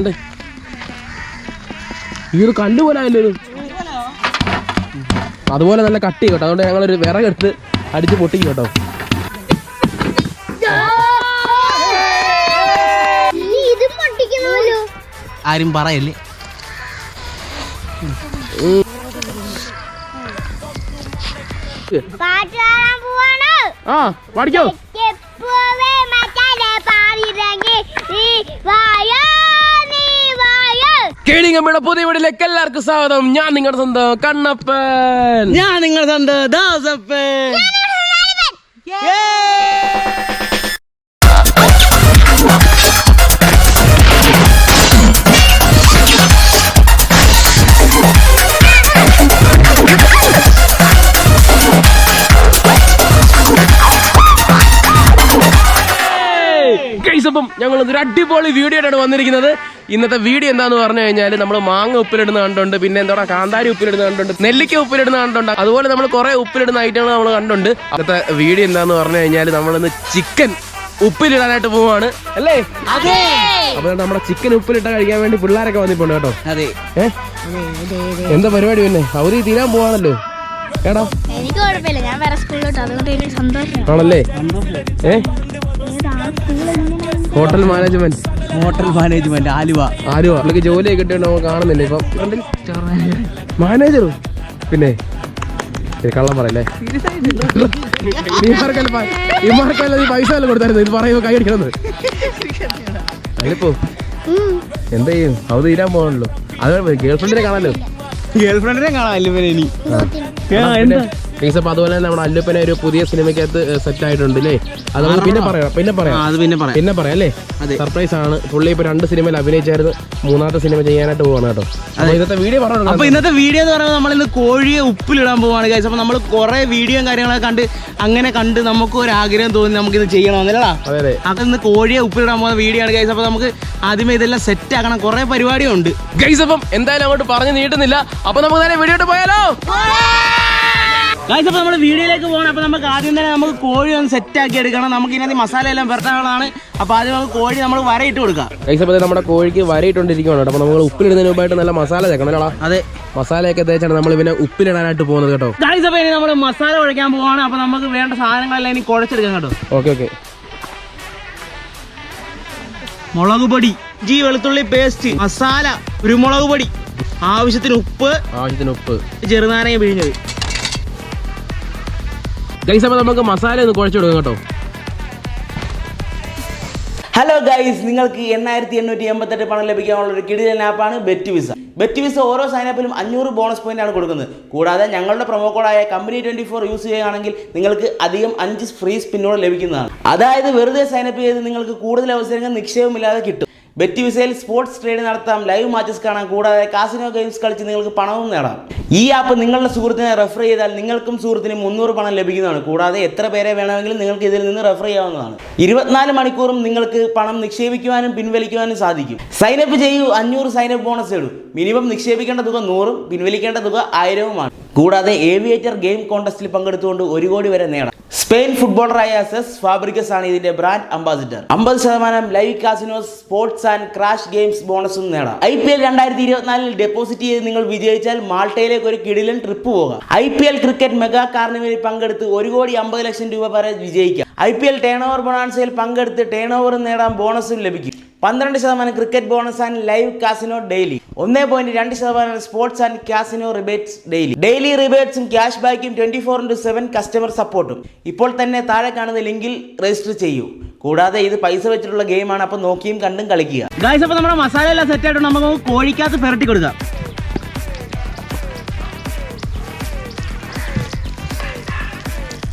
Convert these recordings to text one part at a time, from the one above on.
ഉണ്ട്. ഇത് കല്ല് പോലെ ആയല്ലോ ഇത്. അതുപോലെ നല്ല കട്ടി കേട്ടോ. അതുകൊണ്ട് ഞങ്ങളൊരു വിറകെടുത്ത് അടിച്ച് പൊട്ടിക്കും കേട്ടോ. നീ ഇതും പൊട്ടിക്കണമല്ലോ. ആരും പറയല്ലേ? ആ പഠിക്കോ കേളിങ്ങമ്മയുടെ പുതിയ വീട്ടിലേക്ക് എല്ലാവർക്കും സ്വാഗതം ഞാൻ നിങ്ങളുടെ സ്വന്തം കണ്ണപ്പൻ ഞാൻ നിങ്ങൾ സ്വന്തം ദാസപ്പൻ ഞങ്ങൾ ഒരു അടിപൊളി വീഡിയോ ആയിട്ടാണ് വന്നിരിക്കുന്നത്. ഇന്നത്തെ വീഡിയോ എന്താന്ന് പറഞ്ഞു കഴിഞ്ഞാൽ നമ്മൾ മാങ്ങ ഉപ്പിലിടുന്ന കണ്ടുണ്ട് പിന്നെ എന്താ പറയുക കാന്താരി ഉപ്പിലിടുന്ന കണ്ടുണ്ട് നെല്ലിക്ക ഉപ്പിലിടുന്ന കണ്ടുണ്ട്. അതുപോലെ നമ്മൾ കുറെ ഉപ്പിലിടുന്ന ഐറ്റങ്ങൾ നമ്മൾ കണ്ടുണ്ട്. ഇന്നത്തെ വീഡിയോ എന്താന്ന് പറഞ്ഞു കഴിഞ്ഞാൽ നമ്മളിന്ന് ചിക്കൻ ഉപ്പിലിടാനായിട്ട് പോവാണ്. അല്ലേ? അതെ. അപ്പൊ നമ്മുടെ ചിക്കൻ ഉപ്പിലിട്ട കഴിക്കാൻ വേണ്ടി പിള്ളേരൊക്കെ വന്നിട്ടുണ്ട് കേട്ടോ. അതെ. എന്താ പരിപാടി പിന്നെ? അവർ തീരാൻ പോവാണല്ലോ. സന്തോഷം. ആണല്ലേ? Hotel management. Hotel management Aluva. Aluva. പുള്ളിക്ക് ജോലി കിട്ടിയോ കാണുന്നില്ല. ഇപ്പം മാനേജറും പിന്നെ? കള്ളം പറയല്ലേ? ഇമാർക്കല്ല നീ പൈസ അല്ല കൊടുത്തായിരുന്നു. ഇത് പറയുമ്പോ കൈ അടിക്കണമെന്ന് അതിലിപ്പോ എന്താ ചെയ്യും? അത് തീരാൻ പോകണല്ലോ അത് ഗേൾഫ്രണ്ടിനെ കാണാലോ? ഗേൾഫ്രണ്ടിനെ ഫ്രണ്ടിനെ കാണാൻ ഇനി. മീൻസ് അതുപോലെ തന്നെ നമ്മുടെ അല്ലുപ്പനെ ഒരു പുതിയ സിനിമയ്ക്കകത്ത് സെറ്റ് ആയിട്ടുണ്ട് അല്ലേ അത് നമുക്ക് പിന്നെ പറയാം പിന്നെ പറയാം. അത് പിന്നെ പറയാം. പിന്നെ പറയാം അല്ലേ? സർപ്രൈസ് ആണ്. പുള്ളി ഇപ്പൊ രണ്ട് സിനിമയിൽ അഭിനയിച്ചായിരുന്നു. മൂന്നാമത്തെ സിനിമ ചെയ്യാനായിട്ട് പോവാണ് കേട്ടോ. അപ്പൊ ഇന്നത്തെ വീഡിയോ പറഞ്ഞു അപ്പൊ ഇന്നത്തെ വീഡിയോ എന്ന് പറയുമ്പോൾ നമ്മൾ ഇന്ന് കോഴിയെ ഉപ്പിലിടാൻ പോവാണ് ഗൈസ് അപ്പൊ നമ്മൾ കുറെ വീഡിയോയും കാര്യങ്ങളൊക്കെ കണ്ട് അങ്ങനെ കണ്ട് നമുക്ക് ഒരു ആഗ്രഹം തോന്നി നമുക്ക് ഇത് ചെയ്യണമെന്നല്ലടാ അതെ ഇന്ന് കോഴിയെ ഉപ്പിലിടാൻ പോകുന്ന വീഡിയോ ആണ് ഗൈസ് അപ്പൊ നമുക്ക് ആദ്യമേ ഇതെല്ലാം സെറ്റ് ആക്കണം. കുറെ പരിപാടിയുണ്ട്. ഗൈസ് അപ്പം എന്തായാലും അങ്ങോട്ട് പറഞ്ഞു നീട്ടുന്നില്ല. അപ്പൊ നമുക്ക് നേരെ വീഡിയോ പോയാലോ? ഗൈസ് അപ്പോൾ നമ്മൾ വീഡിയോയിലേക്ക് പോകണം അപ്പോൾ നമുക്ക് ആദ്യം തന്നെ നമുക്ക് കോഴി ഒന്ന് സെറ്റ് ആക്കി എടുക്കണം. നമുക്ക് ഇതിനകത്ത് മസാല എല്ലാം പെരട്ടാനുള്ളതാണ് അപ്പോൾ ആദ്യം നമുക്ക് കോഴി നമ്മൾ വരയിട്ട് കൊടുക്കാം. ഗൈസ് അപ്പോൾ നമ്മുടെ കോഴിക്ക് വരയിട്ടുണ്ടിരിക്കുകയാണ് അപ്പോൾ അപ്പൊ നമ്മൾ ഉപ്പിലിടുന്നതിന് മുമ്പായിട്ട് നല്ല മസാല തേക്കണം അല്ലടാ അതെ. മസാലയൊക്കെ തേച്ചാണ് നമ്മൾ പിന്നെ ഉപ്പിലിടാനായിട്ട് പോകുന്നത് കേട്ടോ. ഗൈസ് അപ്പോൾ ഇനി നമ്മൾ മസാല കുഴക്കാൻ പോവാണ്. അപ്പോൾ നമുക്ക് വേണ്ട സാധനങ്ങളെല്ലാം ഇനി കുഴച്ചെടുക്കാം കേട്ടോ. ഓക്കെ ഓക്കെ മുളക് പൊടി ജി വെളുത്തുള്ളി പേസ്റ്റ് മസാല കുരുമുളക് പൊടി ആവശ്യത്തിന് ഉപ്പ് ആവശ്യത്തിന് ഉപ്പ്. ചെറുനാരങ്ങ പിഴിഞ്ഞത്. ഗൈസ് അപ്പൊ നമുക്ക് മസാല ഒന്ന് കുഴച്ചു കൊടുക്കാം കേട്ടോ. ഹലോ ഗൈസ് നിങ്ങൾക്ക് എണ്ണായിരത്തി എണ്ണൂറ്റി എൺപത്തെട്ട് പണം ലഭിക്കാനുള്ള ഒരു കിടിലൻ ആപ്പാണ് ബെറ്റ് വിസ ബെറ്റ് വിസ ഓരോ സൈനപ്പിലും അഞ്ഞൂറ് ബോണസ് പോയിന്റ് ആണ് കൊടുക്കുന്നത്. കൂടാതെ ഞങ്ങളുടെ പ്രൊമോ കോഡായ കമ്പനി ട്വന്റി ഫോർ യൂസ് ചെയ്യുകയാണെങ്കിൽ നിങ്ങൾക്ക് അധികം അഞ്ച് ഫ്രീ സ്പിന്നോട് ലഭിക്കുന്നതാണ്. അതായത് വെറുതെ സൈനപ്പ് ചെയ്ത് നിങ്ങൾക്ക് കൂടുതൽ അവസരങ്ങൾ നിക്ഷേപമില്ലാതെ കിട്ടും. ബെറ്റ് വിസയിൽ സ്പോർട്സ് ട്രേഡ് നടത്താം ലൈവ് മാച്ചസ് കാണാം കൂടാതെ കാസിനോ ഗെയിംസ് കളിച്ച് നിങ്ങൾക്ക് പണവും നേടാം. ഈ ആപ്പ് നിങ്ങളുടെ സുഹൃത്തിനെ റെഫർ ചെയ്താൽ നിങ്ങൾക്കും സുഹൃത്തിനും മുന്നൂറ് പണം ലഭിക്കുന്നതാണ്. കൂടാതെ എത്ര പേരെ വേണമെങ്കിലും നിങ്ങൾക്ക് ഇതിൽ നിന്ന് റെഫർ ചെയ്യാവുന്നതാണ്. ഇരുപത്തിനാല് മണിക്കൂറും നിങ്ങൾക്ക് പണം നിക്ഷേപിക്കുവാനും പിൻവലിക്കുവാനും സാധിക്കും. സൈനപ്പ് ചെയ്യൂ അഞ്ഞൂറ് സൈനപ്പ് ബോണസ് ഇടൂ. മിനിമം നിക്ഷേപിക്കേണ്ട തുക നൂറും പിൻവലിക്കേണ്ട തുക ആയിരവുമാണ്. കൂടാതെ ഏവിയേറ്റർ ഗെയിം കോൺടെസ്റ്റിൽ പങ്കെടുത്തുകൊണ്ട് ഒരു കോടി വരെ നേടാം. സ്പെയിൻ ഫുട്ബോളറായ സെസ് ഫാബ്രിക്കസ് ആണ് ഇതിന്റെ ബ്രാൻഡ് അംബാസിഡർ അമ്പത് ശതമാനം live casinos sports and crash games ബോണസും നേടാം. ഐ പി എൽ രണ്ടായിരത്തി ഇരുപത്തിനാലിൽ ഡെപ്പോസിറ്റ് ചെയ്ത് നിങ്ങൾ വിജയിച്ചാൽ മാൾട്ടയിലേക്ക് ഒരു കിടിലൻ ട്രിപ്പ് പോകാം. I P L cricket mega കാർണിവലിൽ പങ്കെടുത്ത് ഒരു കോടി അമ്പത് ലക്ഷം രൂപ വരെ വിജയിക്കാം. I P L turn over ബൊണാൻസയിൽ പങ്കെടുത്ത് ടേൺ ഓവറും നേടാൻ ബോണസും ലഭിക്കും. പന്ത്രണ്ട് ശതമാനം cricket bonus and live casino daily. ഒന്നേ പോയിന്റ് രണ്ട് ശതമാനം sports and casino rebates daily. Daily റിബേറ്റ്സും cash ബാക്കും twenty four into seven customer സപ്പോർട്ടും. ഇപ്പോൾ തന്നെ താഴെ കാണുന്ന ലിങ്കിൽ രജിസ്റ്റർ ചെയ്യൂ. കൂടാതെ ഇത് പൈസ വെച്ചിട്ടുള്ള ഗെയിമാണ്. അപ്പോൾ നോക്കിയും കണ്ടും കളിക്കുക. ഗായ്സ് അപ്പോൾ നമ്മുടെ മസാല എല്ലാം സെറ്റ് ആയിട്ട് നമുക്ക് കോഴിക്കകത്ത് പെരട്ടി കൊടുക്കാം.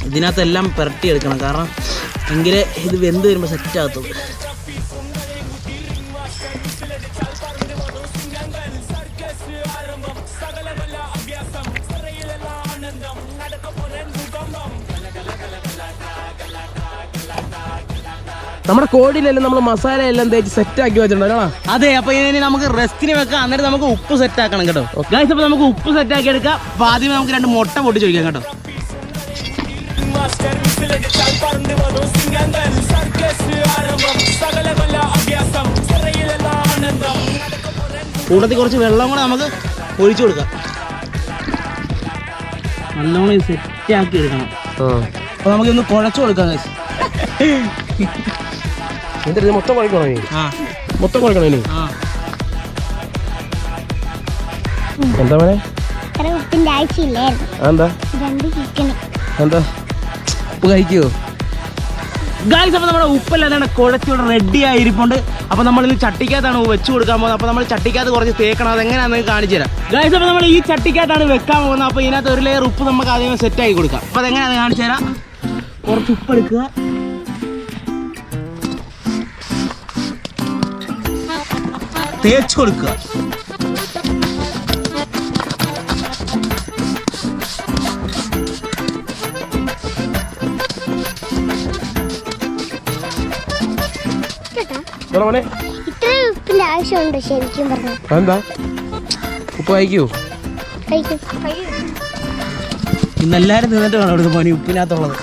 ഇതിനകത്തെല്ലാം പെരട്ടി എടുക്കണം കാരണം എങ്കിലേ ഇത് വെന്ത് വരുമ്പോൾ സെറ്റ് ആകത്തുള്ളൂ. നമ്മുടെ കോഴിയിലെല്ലാം നമ്മൾ മസാല എല്ലാം തേച്ച് സെറ്റ് ആക്കി വെച്ചിട്ടുണ്ട് അതെ അപ്പൊ ഇനി നമുക്ക് റെസ്റ്റിന് വെക്കാം. അന്നേരം നമുക്ക് ഉപ്പ് സെറ്റ് ആക്കണം കേട്ടോ ഗൈസ് അപ്പൊ നമുക്ക് ഉപ്പ് സെറ്റ് ആക്കി എടുക്കാം അപ്പൊ ആദ്യമേ നമുക്ക് രണ്ട് മുട്ട പൊട്ടിച്ച് ചോദിക്കാം കേട്ടോ. കൂട്ടത്തിൽ കുറച്ച് വെള്ളം കൂടെ നമുക്ക് ഒഴിച്ചു കൊടുക്കാം. നല്ലോണം സെറ്റ് ആക്കി എടുക്കണം. അപ്പൊ നമുക്കൊന്ന് കുഴച്ചു കൊടുക്കാം. എന്നിട്ട് ഇത് മൊത്തം കുഴക്കണോ ഇനി ആ. മൊത്തം കുഴക്കണോ ഇനി ആ. എന്താ മോനെ? ഇത്ര ഉപ്പിന്റെ ആവശ്യമില്ലായിരുന്നു എന്താ? രണ്ട് ചിക്കൻ എന്താ? ഉപ്പ് കഴിക്കുവോ ഗായ്സ് അപ്പോൾ നമ്മുടെ ഉപ്പല്ലാതാണ് ഏതാണ്ട് കുഴച്ചിവിടെ റെഡി ആയിരിപ്പുണ്ട്. അപ്പോൾ നമ്മൾ ഇന്ന് ചട്ടിക്കകത്താണ് വെച്ച് കൊടുക്കാൻ പോകുന്നത്. അപ്പോൾ നമ്മൾ ചട്ടിക്കകത്ത് കുറച്ച് തേക്കണം. അത് എങ്ങനെയാണെന്ന് കാണിച്ചു തരാം. ഗായ്സ് അപ്പോൾ നമ്മൾ ഈ ചട്ടിക്കകത്താണ് വെക്കാൻ പോകുന്നത്. അപ്പോൾ ഇതിനകത്ത് ഒരു ലെയർ ഉപ്പ് നമുക്ക് ആദ്യമേ സെറ്റ് ആക്കി കൊടുക്കാം. അപ്പോൾ അതെങ്ങനെയാണെന്ന് കാണിച്ചു തരാം. കുറച്ച് ഉപ്പ് എടുക്കുക. തേച്ച് കൊടുക്കുക. ഇന്നെല്ലാരും ഉപ്പിന്റെ ആവശ്യമുണ്ട് ശരിക്കും പറഞ്ഞു? എന്താ ഉപ്പ് കഴിക്കുവോ കഴിക്കും. ഇന്ന് എല്ലാവരും നിന്നിട്ട് വേണം എടുത്ത് പണി ഉപ്പിനകത്തുള്ളത്.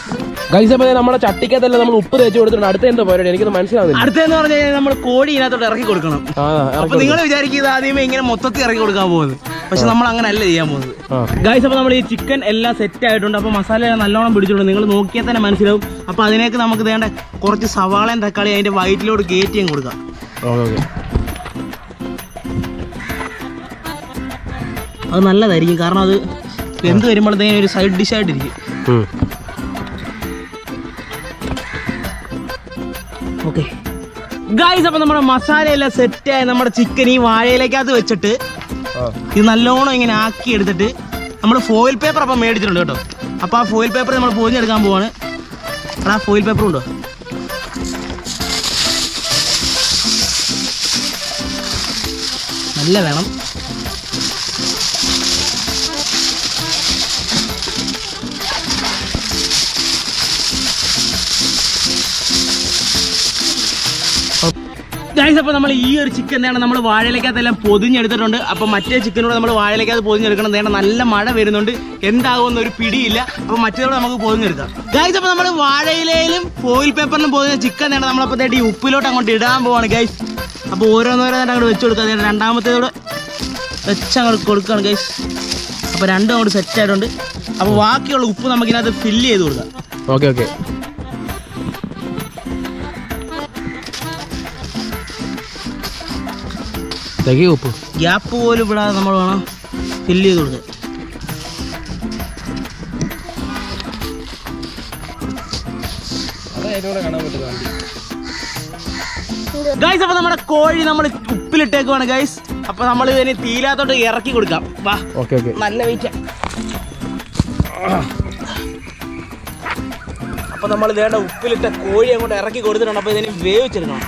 ഗൈസ് അപ്പോൾ നമ്മുടെ ചട്ടിക്കകത്തല്ല നമ്മൾ ഉപ്പ് തേച്ച് കൊടുത്തിട്ടുണ്ട്. അടുത്ത എന്താ പരിപാടി? എനിക്കത് മനസ്സിലാവുന്നില്ല. അടുത്തെന്ന് പറഞ്ഞു കഴിഞ്ഞാൽ നമ്മൾ കോഴി ഇതിനകത്തോട്ട് ഇറക്കി കൊടുക്കണം. ആ അപ്പൊ നിങ്ങൾ വിചാരിക്കുന്നത് ആദ്യമേ ഇങ്ങനെ മൊത്തത്തിൽ ഇറക്കി കൊടുക്കാൻ പോകുന്നത്. പക്ഷെ നമ്മൾ അങ്ങനെ അല്ല ചെയ്യാൻ പോകുന്നത്. ഗൈസ് അപ്പൊ നമ്മൾ ഈ ചിക്കൻ എല്ലാം സെറ്റ് ആയിട്ടുണ്ട്. അപ്പൊ മസാല എല്ലാം നല്ലോണം പിടിച്ചിട്ടുണ്ട്. നിങ്ങൾ നോക്കിയാൽ തന്നെ മനസ്സിലാവും. അപ്പൊ അതിനേക്ക് നമുക്ക് വേണ്ട കുറച്ച് സവാളയും തക്കാളി അതിന്റെ വയറ്റിലോട്ട് കയറ്റിയും കൊടുക്കാം. Okay okay. അത് നല്ലതായിരിക്കും. കാരണം അത് എന്ത് വരുമ്പോഴത്തേക്കും ഒരു സൈഡ് ഡിഷ് ആയിട്ടിരിക്കും. ഓക്കെ. ഗായ്സ് അപ്പൊ നമ്മുടെ മസാല എല്ലാം സെറ്റായി നമ്മുടെ ചിക്കൻ ഈ വാഴയിലേക്കകത്ത് വെച്ചിട്ട് ഇത് നല്ലോണം ഇങ്ങനെ ആക്കി എടുത്തിട്ട് നമ്മൾ ഫോയിൽ പേപ്പർ അപ്പം മേടിച്ചിട്ടുണ്ട് കേട്ടോ. അപ്പോൾ ആ ഫോയിൽ പേപ്പർ നമ്മൾ പൊതിഞ്ഞെടുക്കാൻ പോവാണ്. ആ ഫോയിൽ പേപ്പർ ഉണ്ടോ? നല്ല വേണം. ഗൈസ് അപ്പോൾ നമ്മൾ ഈ ഒരു ചിക്കൻ എന്താണ് നമ്മൾ വാഴയിലേക്കകത്തെല്ലാം പൊതിഞ്ഞെടുത്തിട്ടുണ്ട്. അപ്പോൾ മറ്റേ ചിക്കനോട് നമ്മൾ വാഴയിലേക്കകത്ത് പൊതിഞ്ഞെടുക്കണം. എന്താണ് നല്ല മഴ വരുന്നുണ്ട്. എന്താകുമെന്ന് ഒരു പിടിയില്ല. അപ്പോൾ മറ്റേതോട് നമുക്ക് പൊതിഞ്ഞെടുക്കാം. ഗൈസ് അപ്പോൾ നമ്മൾ വാഴയിലയിലും ഫോയിൽ പേപ്പറിലും പൊതിഞ്ഞ ചിക്കൻ എന്താണ് നമ്മളപ്പോൾ തേടി ഈ ഉപ്പിലോട്ട് അങ്ങോട്ട് ഇടാൻ പോവാണ് ഗൈസ് അപ്പോൾ ഓരോന്നോരോന്നായിട്ട് അങ്ങോട്ട് വെച്ച് കൊടുക്കുക രണ്ടാമത്തേതോടെ വെച്ച് അങ്ങോട്ട് കൊടുക്കുകയാണ് ഗൈസ് അപ്പോൾ രണ്ടും അങ്ങോട്ട് സെറ്റ് ആയിട്ടുണ്ട്. അപ്പോൾ ബാക്കിയുള്ള ഉപ്പ് നമുക്കിനകത്ത് ഫില്ല് ചെയ്ത് കൊടുക്കാം. ഓക്കെ ഓക്കെ തികയോ ഉപ്പ് ഗ്യാപ്പ് പോലും ഇവിടെ നമ്മൾ വേണം ഫില്ല് ചെയ്ത് കൊടുക്കാൻ. ഗൈസ് അപ്പൊ നമ്മുടെ കോഴി നമ്മൾ ഉപ്പിലിട്ടേക്കുവാണ് ഗൈസ് അപ്പൊ നമ്മൾ ഇതിന് തീരാത്തോട്ട് ഇറക്കി കൊടുക്കാം. വാ. Okay okay. നല്ല വെയിറ്റ്. അപ്പൊ നമ്മൾ ഇതേണ്ട ഉപ്പിലിട്ട കോഴി അങ്ങോട്ട് ഇറക്കി കൊടുത്തിട്ടുണ്ട്. അപ്പൊ ഇതിന് വേവിച്ചെടുക്കണം.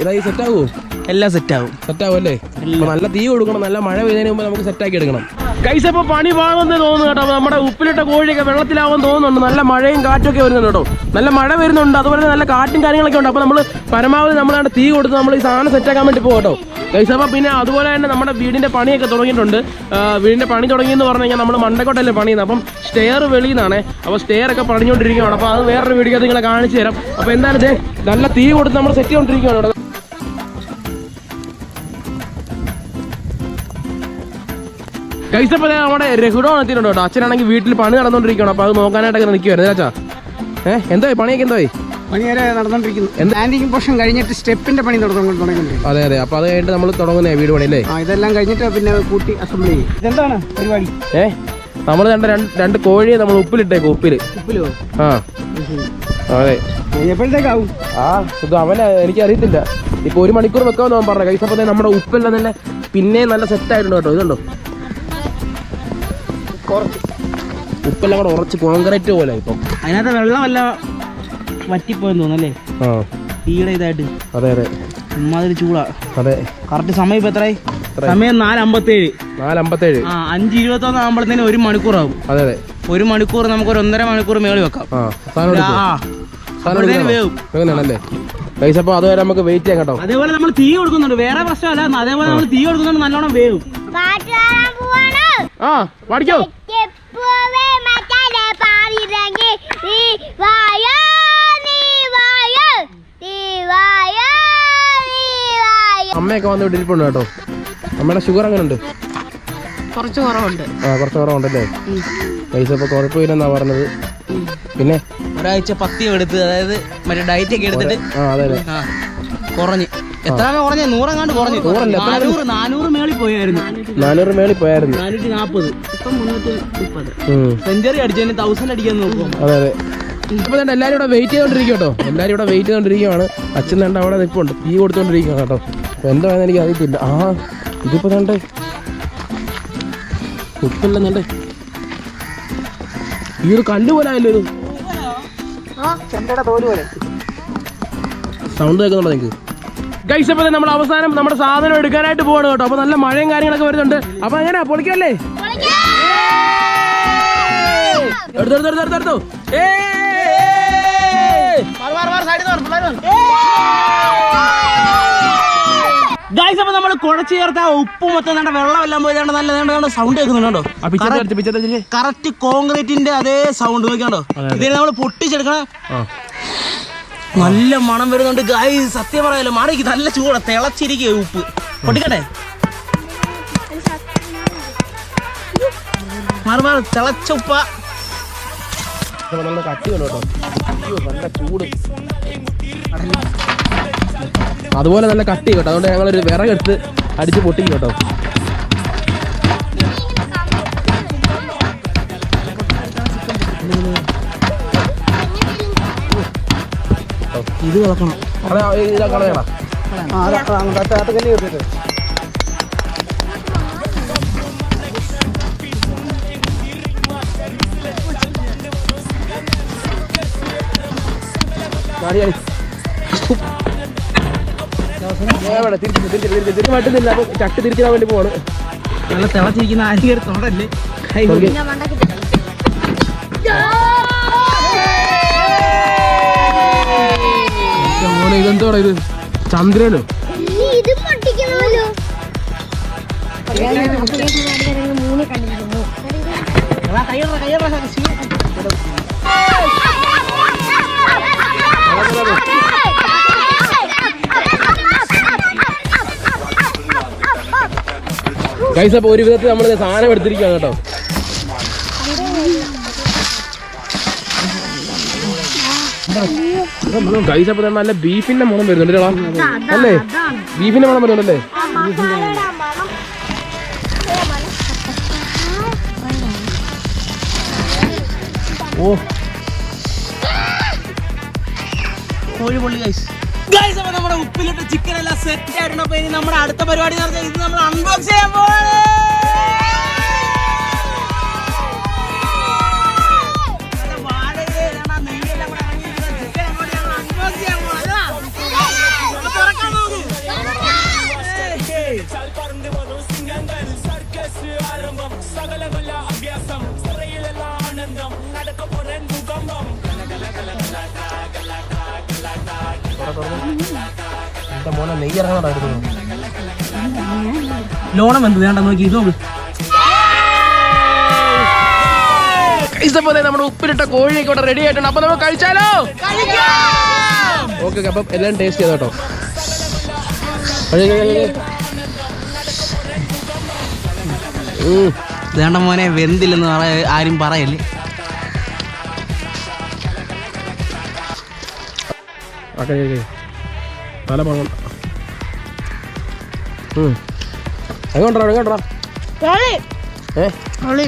ഇതായി സെറ്റ് ആകുമോ എല്ലാം സെറ്റ് ആവും. സെറ്റ് ആവും അല്ലേ അപ്പൊ നല്ല തീ കൊടുക്കണം നല്ല മഴ പെയ്തതിന് മുമ്പ് നമുക്ക് സെറ്റ് ആക്കി എടുക്കണം. കൈസ് അപ്പൊ പണി പാകുമെന്ന് തോന്നുന്നു കേട്ടോ. അപ്പൊ നമ്മുടെ ഉപ്പിലിട്ട കോഴിയൊക്കെ വെള്ളത്തിലാവാൻ തോന്നുന്നുണ്ട്. നല്ല മഴയും കാറ്റൊക്കെ വരുന്നുണ്ട് കേട്ടോ. നല്ല മഴ വരുന്നുണ്ട്. അതുപോലെ തന്നെ നല്ല കാറ്റും കാര്യങ്ങളൊക്കെ ഉണ്ട്. അപ്പൊ നമ്മൾ പരമാവധി നമ്മളാണ് തീ കൊടുത്ത് നമ്മൾ ഈ സാധനം സെറ്റ് ആക്കാൻ വേണ്ടി പോകും കേട്ടോ അപ്പൊ പിന്നെ അതുപോലെ തന്നെ നമ്മുടെ വീടിന്റെ പണിയൊക്കെ തുടങ്ങിയിട്ടുണ്ട്. വീടിന്റെ പണി തുടങ്ങിയെന്ന് പറഞ്ഞു കഴിഞ്ഞാൽ നമ്മൾ മണ്ടക്കോട്ടല്ലേ പണിയുന്നത്. അപ്പം സ്റ്റെയർ വെളിയിൽ നിന്നാണ് അപ്പോൾ സ്റ്റെയർ ഒക്കെ പണിഞ്ഞുകൊണ്ടിരിക്കുകയാണ്. അപ്പോൾ അത് വേറൊരു നിങ്ങളെ കാണിച്ചു തരാം. അപ്പോൾ എന്താണ് ഇത് നല്ല തീ കൊടുത്ത് നമ്മൾ സെറ്റ് ചെയ്തുകൊണ്ടിരിക്കുകയാണ് കേട്ടോ കൈസപ്പോ നമ്മുടെ രഘുഡോ എത്തിയിട്ടുണ്ട് കേട്ടോ. അച്ഛനാണെങ്കിൽ വീട്ടിൽ പണി നടന്നോണ്ടിരിക്കണം അപ്പൊ അത് നോക്കാനായിട്ടൊക്കെ നിൽക്കുവായിരുന്നു. ചാച്ചാ ഏഹ് എന്തായി? പണിയൊക്കെ എന്തായി? പണി വരെ നടന്നുകൊണ്ടിരിക്കുന്നു. ലാൻഡിംഗ് പോർഷൻ കഴിഞ്ഞിട്ട് സ്റ്റെപ്പിന്റെ പണി തുടങ്ങി തുടങ്ങിക്കൊണ്ടിരിക്കും അതെ അതെ. അപ്പൊ അത് കഴിഞ്ഞിട്ട് നമ്മൾ തുടങ്ങുന്നേ വീട് പണി അല്ലേ? ഇതെല്ലാം കഴിഞ്ഞിട്ട് പിന്നെ കൂട്ടി അസംബ്ലി ചെയ്യും. ഇതെന്താണ് പരിപാടി? ഏഹ് നമ്മൾ രണ്ട് രണ്ട് കോഴിയെ നമ്മൾ ഉപ്പിലിട്ടേക്കും ഉപ്പിൽ. ഉപ്പിലോ? ആ. അതെ. എപ്പോഴത്തേക്കാവും? ആ ഇത് അവനെ എനിക്കറിയത്തില്ല. ഇപ്പൊ ഒരു മണിക്കൂർ വെക്കാമെന്ന് അവൻ പറഞ്ഞു കൈസപ്പോ ദേ നമ്മുടെ ഉപ്പെല്ലാം തന്നെ പിന്നെ നല്ല സെറ്റ് ആയിട്ടുണ്ട് കേട്ടോ. ഇതുണ്ടോ? കുറച്ച് ഉപ്പെല്ലാം കൂടെ ഉറച്ച് കോൺക്രീറ്റ് പോലെ ഇപ്പം. അതിനകത്ത് വെള്ളമല്ല വറ്റിപ്പോയെന്ന് തോന്നല്ലേ ആ. തീയുടെ ഇതായിട്ട്. അതെ അതെ. ഇമ്മാതിരി ചൂടാ. അതെ. കറക്റ്റ് സമയം ഇപ്പൊ എത്രയായി സമയം നാലമ്പത്തേഴ്. നാലമ്പത്തേഴ്. ആ അഞ്ച് ഇരുപത്തൊന്ന് ആകുമ്പോഴത്തേന് ഒരു മണിക്കൂറാകും അതെ അതെ. ഒരു മണിക്കൂർ നമുക്ക് ഒരു ഒന്നര മണിക്കൂർ മേളിൽ വെക്കാം. ആ സാധനം എടുക്കുവോ? ആ സാധനം അപ്പോഴത്തേന് എടുക്കണോ? വേവും. വേഗം ഗൈസ് അപ്പോൾ അതുവരെ നമുക്ക് വെയിറ്റ് ചെയ്യാം കേട്ടോ. അതേപോലെ നമ്മൾ തീ കൊടുക്കുന്നുണ്ട്. വേറെ പ്രശ്നമല്ല. അതേപോലെ നമ്മൾ തീ കൊടുക്കുന്നുണ്ട്. നല്ലോണം വേവും. ആ പഠിക്കോ അമ്മയൊക്കെ വന്ന് ഇട്ടിരിപ്പുണ്ട് കേട്ടോ. അമ്മയുടെ ഷുഗർ അങ്ങനെ ഉണ്ട് കുറച്ച് കുറവുണ്ട്. ആ കുറച്ച് കുറവുണ്ടല്ലേ? പൈസ ഇപ്പോൾ കുഴപ്പമില്ലെന്നാ പറഞ്ഞത്. പിന്നെ? ഒരാഴ്ച പത്തി എടുത്ത് അതായത് മറ്റേ ഡയറ്റ് ഒക്കെ എടുത്തിട്ട് ആ അതെ അതെ. ആ കുറഞ്ഞ്. കുറഞ്ഞ? നൂറെങ്ങാണ്ട് കുറഞ്ഞു. നൂറല്ല? നാനൂറ് നാനൂറ് മേളിൽ പോയായിരുന്നു. നാനൂറ് മേളിൽ പോയായിരുന്നു. നാനൂറ്റി നാൽപ്പത് ഇപ്പം മുന്നൂറ്റി മുപ്പത്. സെഞ്ചുറി അടിച്ചതിന് തൗസൻഡ് അടിക്കാൻ നോക്കും അതെ അതെ. ഇപ്പൊ തന്നെ എല്ലാരും ഇവിടെ വെയിറ്റ് ചെയ്തോണ്ടിരിക്കും കേട്ടോ. ഇവിടെ വെയിറ്റ് ചെയ്തോണ്ടിരിക്കുവാണ്. അച്ഛൻ വേണ്ട അവിടെ നിൽപ്പുണ്ട്. തീ കൊടുത്തോണ്ടിരിക്കുക കേട്ടോ. എന്താണെന്ന് എനിക്ക് അറിയത്തില്ല. ആ ഇതിപ്പോ തണ്ടേ ഉപ്പെല്ലാം ഈ ഒരു കല്ല് പോലെ ആയല്ലോ ഇത്. സൗണ്ട് കേൾക്കുന്നുണ്ടോ നിങ്ങൾക്ക് ഗൈസ് നമ്മൾ അവസാനം നമ്മുടെ സാധനം എടുക്കാനായിട്ട് പോവാണ് കേട്ടോ. അപ്പൊ നല്ല മഴയും കാര്യങ്ങളൊക്കെ വരുന്നുണ്ട്. അപ്പൊ അങ്ങനെ പൊളിക്കല്ലേ? എടുത്തോ ഏ സൈഡിൽ എടുത്തോ. ഏയ്! ഗായ്സ് അപ്പൊ നമ്മൾ കുഴച്ച് ചേർത്ത ഉപ്പ് മൊത്തം വേണ്ട വെള്ളം എല്ലാം പോയി നല്ല വേണ്ട സൗണ്ട് കേൾക്കുന്നുണ്ടോ കറക്റ്റ് കോൺക്രീറ്റിന്റെ അതേ സൗണ്ട് നോക്കിയാണ്ടോ ഇതിനെ നമ്മൾ പൊട്ടിച്ചെടുക്കണ. നല്ല മണം വരുന്നുണ്ട് ഗായ് സത്യം പറയാലോ മാറിക്ക് നല്ല ചൂട. തിളച്ചിരിക്കുക ഉപ്പ്. പൊട്ടിക്കട്ടെ? മാറി മാറി. തിളച്ച ഉപ്പ. നല്ല കട്ടി കേട്ടോ നല്ല ചൂട്. അതുപോലെ നല്ല കട്ടി കേട്ടോ. അതുകൊണ്ട് ഞങ്ങളൊരു വിറകെടുത്ത് അടിച്ച് പൊട്ടിക്കും കേട്ടോ. ഇത് കളക്കണം അടി. വേണ്ട, തിരിച്ച് തിരിച്ച് തിരിച്ച് തിരിച്ച് പറ്റുന്നില്ല അപ്പൊ ചട്ടി തിരിച്ചിടാൻ വേണ്ടി പോവാണ്. നല്ല തിളച്ചിരിക്കുന്ന ആരും തോടല്ലേ? ഇതെന്തോടാ ഇത്? ചന്ദ്രനോ? മൂന്ന് കണ്ടിരുന്നു കയ്യറ കയ്യറ ഗൈസ് അപ്പൊ ഒരു വിധത്തിൽ നമ്മൾ സാധനം എടുത്തിരിക്കുകയാണ് കേട്ടോ. ഗൈസ് അപ്പോൾ നല്ല ബീഫിന്റെ മണം വരുന്നുണ്ട് അല്ലേ? ബീഫിന്റെ മണം വരുന്നുണ്ടല്ലേ? ഓ. കോഴിപൊള്ളി ഗൈസ് ഗൈസ് നമ്മുടെ ഉപ്പിലിട്ട് ചിക്കൻ എല്ലാം സെറ്റ് ആയിട്ടുണ്ട്. അപ്പൊ ഇനി നമ്മുടെ അടുത്ത പരിപാടി എന്ന് പറഞ്ഞാൽ ഇത് നമ്മൾ അൺബോക്സ് ചെയ്യാൻ പോവാണ്. മോനെ നെയ്യ് ഇറങ്ങണമായിരുന്നു ലോണം എന്ത്? വേണ്ട നോക്കി ഇത് നമ്മുടെ ഉപ്പിലിട്ട കോഴിയൊക്കെ ഇവിടെ റെഡി ആയിട്ടുണ്ട്. അപ്പൊ നമുക്ക് കഴിച്ചാലോ? ഓക്കെ അപ്പം എല്ലാം ടേസ്റ്റ് ചെയ്തോ കേട്ടോ. വേണ്ട മോനെ വെന്തില്ലെന്ന് പറയ- ആരും പറയല്ലേ. കഴി. തല പണം എങ്ങോട്ടാ എങ്ങോട്ടാ? എങ്ങനെയുണ്ട്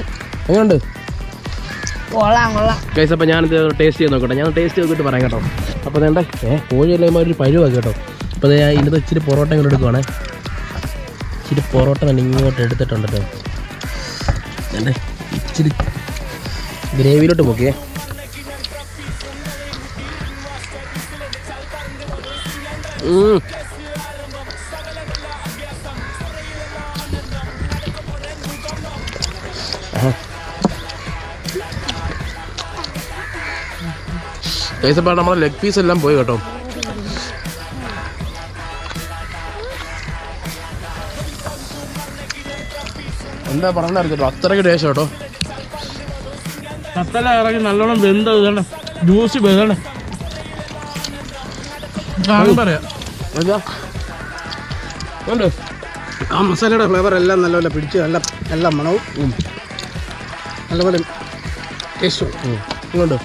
എങ്ങോട്ട് കൊള്ളാം കൊള്ളാം. ഗൈസ് അപ്പോൾ ഞാനിത് ടേസ്റ്റ് ചെയ്ത് നോക്കട്ടെ. ഞാൻ ടേസ്റ്റ് ചെയ്തിട്ട് പറയാം കേട്ടോ. അപ്പോൾ വേണ്ട ഏ? കോഴിയെല്ലാം ഒരു പരുവാക്കി കേട്ടോ. അപ്പോൾ ഞാൻ ഇതിനകത്ത് ഇച്ചിരി പൊറോട്ട ഇങ്ങോട്ട് എടുക്കുവാണേ. ഇച്ചിരി പൊറോട്ട തന്നെ ഇങ്ങോട്ട് എടുത്തിട്ടുണ്ട് കേട്ടോ. വേണ്ട ഇച്ചിരി ഗ്രേവിയിലോട്ട് പോക്കിയേ ഉം. ഗൈസ് അപ്പോൾ നമ്മുടെ ലെഗ് പീസ് എല്ലാം പോയി കേട്ടോ. എന്താ പറഞ്ഞോ അത്രയ്ക്ക് ടേസ്റ്റ് കേട്ടോ. കത്തല ഇറങ്ങി നല്ലോണം വെന്തത് വേണ്ട ജ്യൂസ് പറയാം. ഉണ്ട് ആ മസാലയുടെ ഫ്ലേവർ എല്ലാം നല്ലപോലെ പിടിച്ച് നല്ല നല്ല മണവും. നല്ലപോലെ ടേസ്റ്റും ഇങ്ങോട്ട്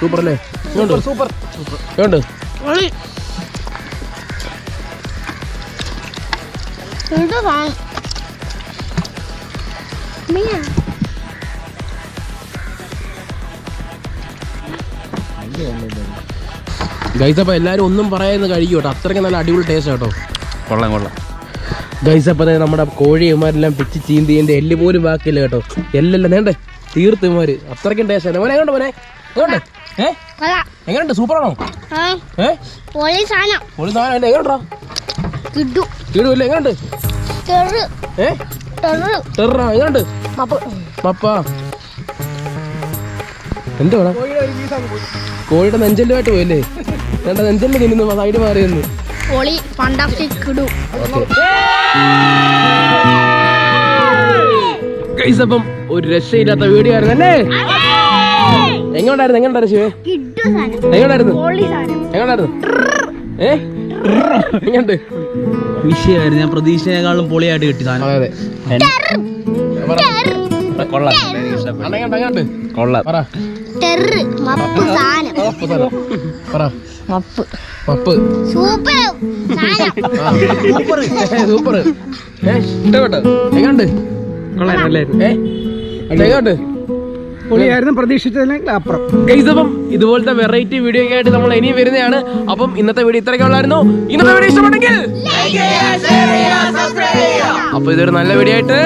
സൂപ്പർ അല്ലേ? സൂപ്പർ ഉണ്ട് ഗൈസപ്പ എല്ലാരും ഗൈസ് എല്ലാവരും ഒന്നും പറയാതെ കഴിക്കും കേട്ടോ. അത്രയ്ക്ക് നല്ല അടിപൊളി ടേസ്റ്റ് കേട്ടോ. കൊള്ളാം കൊള്ളാം. ഗൈസ് അപ്പോൾ നമ്മുടെ കോഴിമാരെല്ലാം പിച്ച് ചീന്തിന്റെ എല്ല് പോലും ബാക്കിയില്ല കേട്ടോ. എല്ലെല്ലാം നേണ്ടേ. തീർത്തുമാര് അത്രയ്ക്കും ടേസ്റ്റ് ആണ് മോനെ എങ്ങോട്ട് മോനെ? എങ്ങോട്ട്? ഏ? എങ്ങനെയുണ്ട് സൂപ്പറാണോ? ആണോ ഏ? പൊളി സാധനം ഒരു സാധനം അല്ലേ? കിട്ടു കീടുമില്ല എങ്ങനെയുണ്ട് ഏ ടെററാ എങ്ങനെയുണ്ട് പപ്പ എന്തുവാ? കോഴിയുടെ നെഞ്ചല്ലുമായിട്ട് പോയല്ലേ? വേണ്ട നെഞ്ചല്ല് തിന്നുന്നു സൈഡ് മാറിയെന്ന് പൊളി ഫണ്ടാസ്റ്റിക് കിടു. അപ്പം ഒരു രക്ഷയില്ലാത്ത വീഡിയോ ആയിരുന്നു അല്ലേ? എങ്ങോട്ടായിരുന്നു? എങ്ങോട്ടായിരുന്നു? ശിവേ? കിട്ടു സാധനം. എങ്ങോട്ടായിരുന്നു? പൊളി സാധനം. എങ്ങോട്ടായിരുന്നു? ഏ? എങ്ങോട്ട് വിഷയമായിരുന്നു. ഞാൻ പ്രതീക്ഷയെക്കാളും പൊളിയായിട്ട് കിട്ടി സാധനം. അതെ കൊള്ളാം. കൊള്ളാം. പറ. ടെറ് മപ്പ് സാധനം. മപ്പ് സാധനം. പറ. മപ്പ്. പപ്പ് സൂപ്പർ. സാധനം സൂപ്പർ. ഏ ഇഷ്ടപ്പെട്ടോ എങ്ങോട്ട്? ഏ എങ്ങോട്ട്? പൊളിയായിരുന്നു പ്രതീക്ഷിച്ചതിനേക്കാൾ അപ്പുറം. ഗൈസ് അപ്പം ഇതുപോലത്തെ വെറൈറ്റി വീഡിയോ ഒക്കെ ആയിട്ട് നമ്മൾ ഇനിയും വരുന്നതാണ്. അപ്പം ഇന്നത്തെ വീഡിയോ ഇത്രയൊക്കെ ഉള്ളായിരുന്നു. ഇന്നത്തെ വീഡിയോ ഇഷ്ടപ്പെട്ടെങ്കിൽ അപ്പൊ ഇതൊരു നല്ല വീഡിയോ ആയിട്ട്